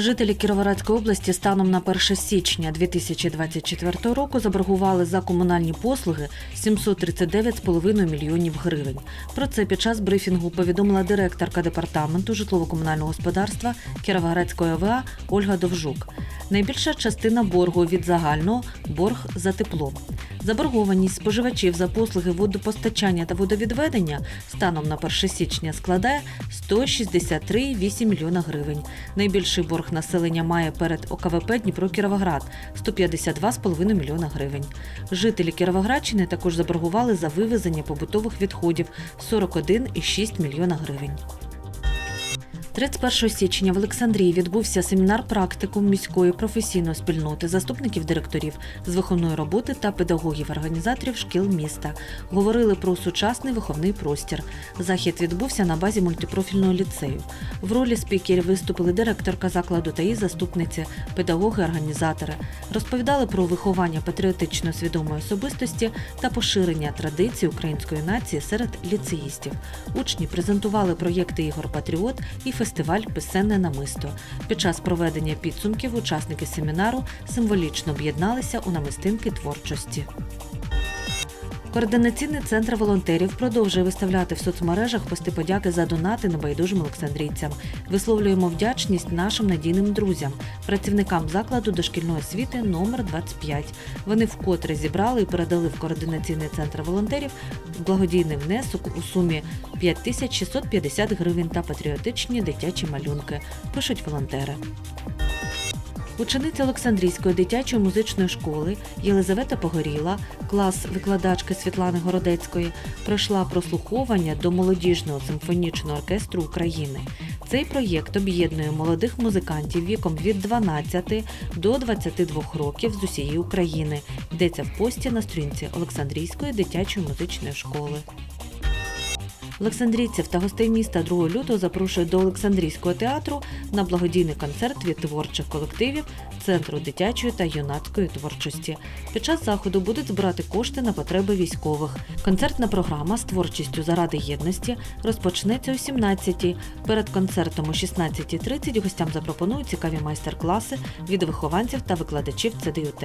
Жителі Кіровоградської області станом на 1 січня 2024 року заборгували за комунальні послуги 739,5 мільйонів гривень. Про це під час брифінгу повідомила директорка департаменту житлово-комунального господарства Кіровоградської ОВА Ольга Довжук. Найбільша частина боргу від загального борг за тепло. Заборгованість споживачів за послуги водопостачання та водовідведення станом на 1 січня складає 163,8 мільйона гривень. Найбільший борг населення має перед ОКВП Дніпро Кіровоград 152,5 мільйона гривень. Жителі Кіровоградщини також заборгували за вивезення побутових відходів 41,6 мільйона гривень. 31 січня в Олександрії відбувся семінар практикум міської професійної спільноти заступників директорів з виховної роботи та педагогів-організаторів шкіл міста. Говорили про сучасний виховний простір. Захід відбувся на базі мультипрофільного ліцею. В ролі спікерів виступили директорка закладу та її заступниці, педагоги-організатори. Розповідали про виховання патріотично свідомої особистості та поширення традицій української нації серед ліцеїстів. Учні презентували проєкти Ігор Патріот і фестиваль Писенне намисто. Під час проведення підсумків учасники семінару символічно об'єдналися у намистинки творчості. Координаційний центр волонтерів продовжує виставляти в соцмережах пости подяки за донати небайдужим олександрійцям. Висловлюємо вдячність нашим надійним друзям, працівникам закладу дошкільної освіти номер 25. Вони вкотре зібрали і передали в координаційний центр волонтерів благодійний внесок у сумі 5650 гривень та патріотичні дитячі малюнки. Пишуть волонтери. Учениця Олександрійської дитячої музичної школи Єлизавета Погоріла, клас викладачки Світлани Городецької, пройшла прослуховування до молодіжного симфонічного оркестру України. Цей проєкт об'єднує молодих музикантів віком від 12 до 22 років з усієї України. Йдеться в пості на сторінці Олександрійської дитячої музичної школи. Олександрійців та гостей міста 2 лютого запрошують до Олександрійського театру на благодійний концерт від творчих колективів Центру дитячої та юнацької творчості. Під час заходу будуть збирати кошти на потреби військових. Концертна програма з творчістю заради єдності розпочнеться о 17-й. Перед концертом о 16.30 гостям запропонують цікаві майстер-класи від вихованців та викладачів ЦДЮТ.